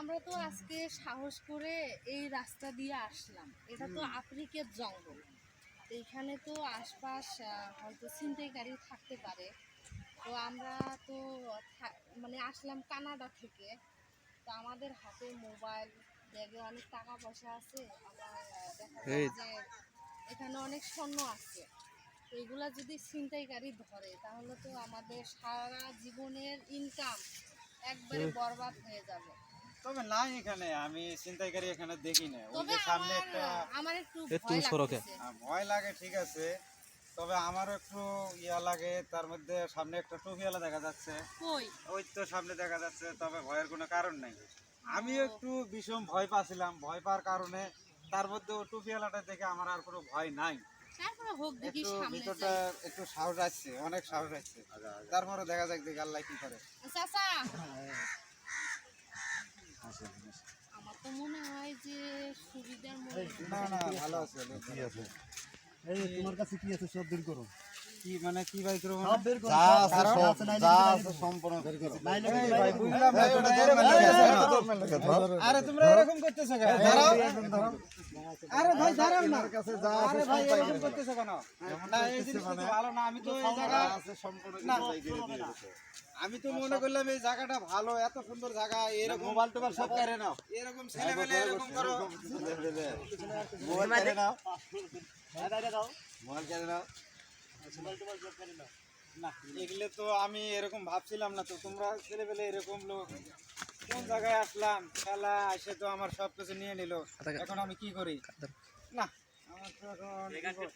আমরা তো আজকে সাহস করে এই রাস্তা দিয়ে আসলাম। এটা তো আফ্রিকার জঙ্গল। তো এখানে তো আশপাশ হয়তো ছিনতাইকারী থাকতে পারে। তো আমরা তো মানে আসলাম কানাডা থেকে। তো আমাদের হাতে মোবাইল ব্যাগে অনেক টাকা পয়সা আছে। দেখা যায় যে এখানে অনেক স্বর্ণ আছে। তো এগুলা যদি ছিনতাইকারী ধরে তাহলে তো আমাদের সারা জীবনের ইনকাম একবারে বরবাদ হয়ে যাবে। তবে নাই এখানে আমি চিন্তাইকারী এখানে দেখি না ওই যে সামনে একটা আমার একটু ভয় সড়কে। ভয় লাগে ঠিক আছে। তবে আমারও একটু ইয়া লাগে তার মধ্যে সামনে একটা টুপিওয়ালা দেখা যাচ্ছে। ওই তো সামনে দেখা যাচ্ছে তবে ভয়ের কোনো কারণ নাই। আমি একটু ভীষণ ভয় পাচ্ছিলাম ভয় পাওয়ার কারণে তার মধ্যে ও টুপিওয়ালাটা দেখে আমার আর কোনো ভয় নাই। তারপরে হোক দেখি একটু ভিতরটা একটু সাহস আসছে অনেক সাহস আসছে। তারপরে দেখা যাক দেখি আল্লাহ কি করে। না না ভালো আছে এই তোমার কাছে কি আছে সব বের করো। কি মানে কি ভাই করব সব বের করো। যা সব আছে যা আছে যা আছে সম্পূর্ণ বের করো। ভাই বুঝলাম না তোমরা এরকম করতেছো আরে তোমরা এরকম করতেছো কেন? দাঁড়াও আরে ভাই দাঁড়াও না। আরে ভাই এরকম করতেছো কেন? না এই জিনিসটা তো ভালো না। আমি তো এই জায়গা না আমি তো মনে করলাম এই জায়গাটা ভালো এত সুন্দর জায়গা এরকম মোবাইল টোবাইল সব কেড়ে নাও। এরকম ছেলেমেলে এরকম করো। মোবাইল কেড়ে নাও হ্যাঁ, দাঁড়িয়ে দাও। মোবাইল কেড়ে নাও। মোবাইল টোবাইল সব কেড়ে নাও। না এগুলো তো আমি এরকম ভাবছিলাম না তো। তোমরা ছেলেবেলে এরকম লোক। কোন জায়গায় আসলাম? খেলা এসে তো আমার সব কিছু নিয়ে নিল। এখন আমি কি করি? না আমার তো এখন